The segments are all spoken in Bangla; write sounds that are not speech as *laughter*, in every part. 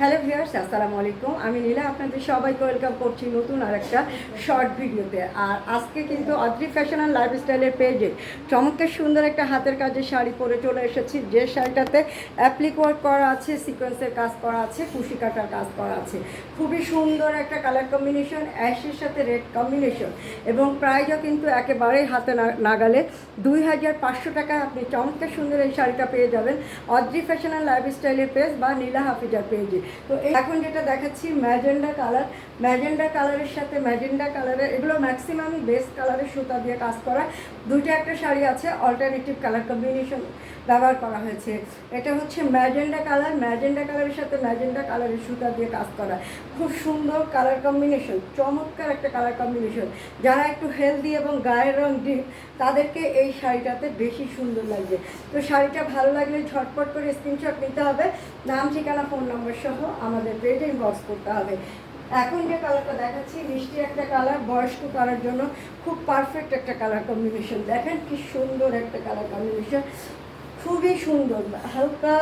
হ্যালো ভিউয়ার্স আসসালামু আলাইকুম। আমি নীলা, আপনাদের সবাইকে ওয়েলকাম করছি নতুন আর একটা শর্ট ভিডিওতে আর আজকে কিন্তু অদ্রি ফ্যাশন অ্যান্ড লাইফস্টাইলের পেজে চমৎকার সুন্দর একটা হাতের কাজের শাড়ি পরে চলে এসেছি। যে শাড়িটাতে অ্যাপ্লিক ওয়ার্ক করা আছে সিকোয়েন্সের কাজ করা আছে, কুশি কাটার কাজ করা আছে। খুবই সুন্দর একটা কালার কম্বিনেশন অ্যাশের সাথে রেড কম্বিনেশন এবং প্রাইজও কিন্তু একেবারেই হাতে নাগালে। দুই হাজার পাঁচশো টাকায় আপনি চমৎকার সুন্দর এই শাড়িটা পেয়ে যাবেন অদ্রি ফ্যাশন অ্যান্ড লাইফস্টাইলের পেজ বা নীলা হাফিজার পেজে তো এখন যেটা দেখাচ্ছি, ম্যাজেন্ডা কালার। ম্যাজেন্ডা কালারের সাথে ম্যাজেন্ডা কালারের, এগুলো ম্যাক্সিমামই বেস্ট কালারের সুতা দিয়ে কাজ করা। দুইটা একটা শাড়ি আছে অল্টারনেটিভ কালার কম্বিনেশন ব্যবহার করা হয়েছে। এটা হচ্ছে ম্যাজেন্ডা কালার, ম্যাজেন্ডা কালারের সাথে ম্যাজেন্ডা কালারের সুতা দিয়ে কাজ করা। খুব সুন্দর কালার কম্বিনেশন চমৎকার একটা কালার কম্বিনেশন যারা একটু হেলদি এবং গায়ের রং ডিপ তাদেরকে এই শাড়িটাতে বেশি সুন্দর লাগবে। তো শাড়িটা ভালো লাগলে ঝটপট করে স্ক্রিনশট নিতে হবে। নাম, ঠিকানা ফোন নম্বর সহ আমাদের পেটে বস করতে হবে। এখন যে কালারটা দেখাচ্ছি, মিষ্টি একটা কালার বয়স্ক কালার জন্য খুব পারফেক্ট একটা কালার কম্বিনেশন দেখেন কি সুন্দর একটা কালার কম্বিনেশন খুবই সুন্দর, হালকা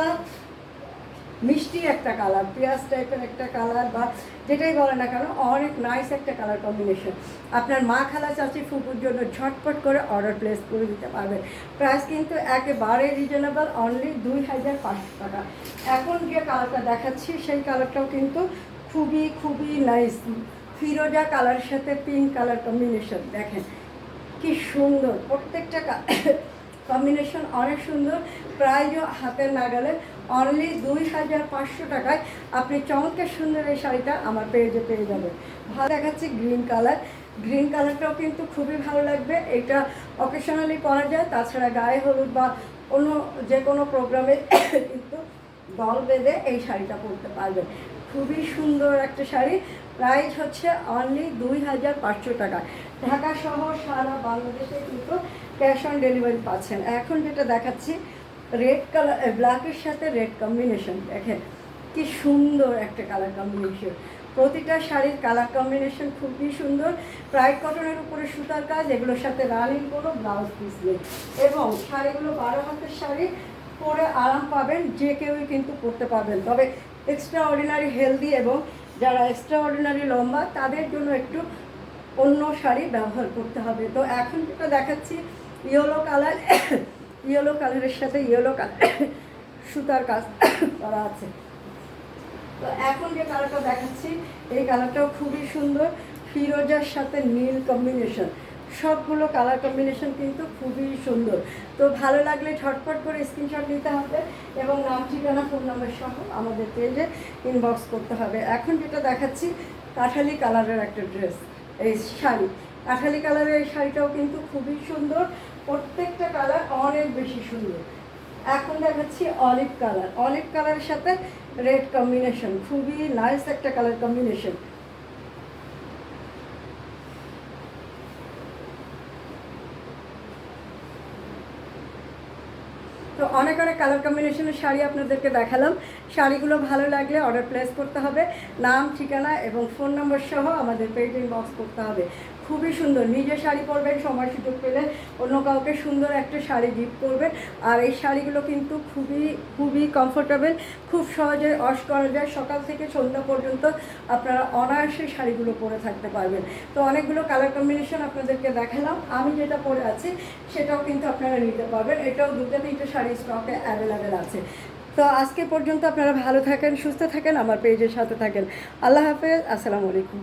মিষ্টি একটা কালার, পেঁয়াজ টাইপের একটা কালার বা যেটাই বলে না কেন, অনেক নাইস একটা কালার কম্বিনেশন আপনার মা খালা চাচি ফুপুর জন্য ঝটপট করে অর্ডার প্লেস করে দিতে পারবেন। প্রাইস কিন্তু একেবারে রিজনেবল অনলি দুই হাজার পাঁচশো টাকা। এখন যে কালারটা দেখাচ্ছি, সেই কালারটাও কিন্তু খুবই খুবই নাইস ফিরোজা কালারের সাথে পিঙ্ক কালার কম্বিনেশন দেখেন কি সুন্দর। প্রত্যেকটা কম্বিনেশন *coughs* অনেক সুন্দর। প্রাইজও হাতের নাগালে অনলি দুই হাজার পাঁচশো টাকায় আপনি চমৎকার সুন্দর এই শাড়িটা আমার পেজে পেয়ে যাবেন। ভালো দেখাচ্ছে গ্রিন কালার গ্রিন কালারটাও কিন্তু খুবই ভালো লাগবে। এটা অকেশনালি পরা যায়, তাছাড়া গায়ে হলুদ বা অন্য যে কোনো প্রোগ্রামে কিন্তু দল বেঁধে এই শাড়িটা পরতে পারবেন। খুবই সুন্দর একটা শাড়ি। প্রাইস হচ্ছে অনলি দুই হাজার পাঁচশো টাকা। ঢাকা সহ সারা বাংলাদেশে কিন্তু ক্যাশ অন ডেলিভারি পাচ্ছেন। এখন যেটা দেখাচ্ছি রেড কালার ব্ল্যাকের সাথে রেড কম্বিনেশন দেখেন। কি সুন্দর একটা কালার কম্বিনেশন প্রতিটা শাড়ির কালার কম্বিনেশন খুবই সুন্দর। প্রাইড কটনের উপরে সুতার কাজ, এগুলোর সাথে রানিং কোনো ব্লাউজ পিস নেই। এবং শাড়িগুলো বারো হাতের শাড়ি, পরে আরাম পাবেন, যে কেউই কিন্তু পরতে পারবেন। তবে এক্সট্রা অর্ডিনারি হেলদি এবং যারা এক্সট্রা অর্ডিনারি লম্বা, তাদের জন্য একটু অন্য শাড়ি ব্যবহার করতে হবে। তো এখন যেটা দেখাচ্ছি ইয়েলো কালার ইয়েলো কালারের সাথে ইয়েলো কালার *coughs* সুতার কাজ *coughs* করা আছে। তো এখন যে কালারটা দেখাচ্ছি, এই কালারটাও খুবই সুন্দর, ফিরোজার সাথে নীল কম্বিনেশন সবগুলো কালার কম্বিনেশন কিন্তু খুবই সুন্দর। তো ভালো লাগলে ঝটপট করে স্ক্রিনশট নিতে হবে এবং নাম, ঠিকানা ফোন নাম্বার সহ আমাদের পেজে ইনবক্স করতে হবে। এখন যেটা দেখাচ্ছি, কাঠালি কালারের একটা ড্রেস এই শাড়ি। কাঠালি কালারের এই শাড়িটাও কিন্তু খুবই সুন্দর প্রত্যেকটা কালার অনেক বেশি সুন্দর। এখন দেখাচ্ছি অলিভ কালার অলিভ কালারের সাথে রেড কম্বিনেশন খুবই নাইস একটা কালার কম্বিনেশন তো অনেক অনেক কালার কম্বিনেশনের শাড়ি আপনাদেরকে দেখালাম। শাড়িগুলো ভালো লাগলে অর্ডার প্লেস করতে হবে। নাম, ঠিকানা এবং ফোন নম্বর সহ আমাদের পেজ ইনবক্স করতে হবে। খুবই সুন্দর। নিজে শাড়ি পরবেন, সময় সুযোগ পেলে অন্য কাউকে সুন্দর একটা শাড়ি গিফট করবেন। আর এই শাড়িগুলো কিন্তু খুবই খুবই কমফোর্টেবল খুব সহজে ওয়াশ করা যায়। সকাল থেকে সন্ধ্যা পর্যন্ত আপনারা অনায়াসে শাড়িগুলো পরে থাকতে পারবেন। তো অনেকগুলো কালার কম্বিনেশন আপনাদেরকে দেখালাম। আমি যেটা পরে আছি, সেটাও কিন্তু আপনারা নিতে পারবেন। এটাও দুটো তিনটে শাড়ি স্টকে অ্যাভেলেবেল আছে। তো আজকে পর্যন্ত আপনারা ভালো থাকেন, সুস্থ থাকেন, আমার পেজের সাথে থাকেন। আল্লাহ হাফেজ, আসসালামু আলাইকুম।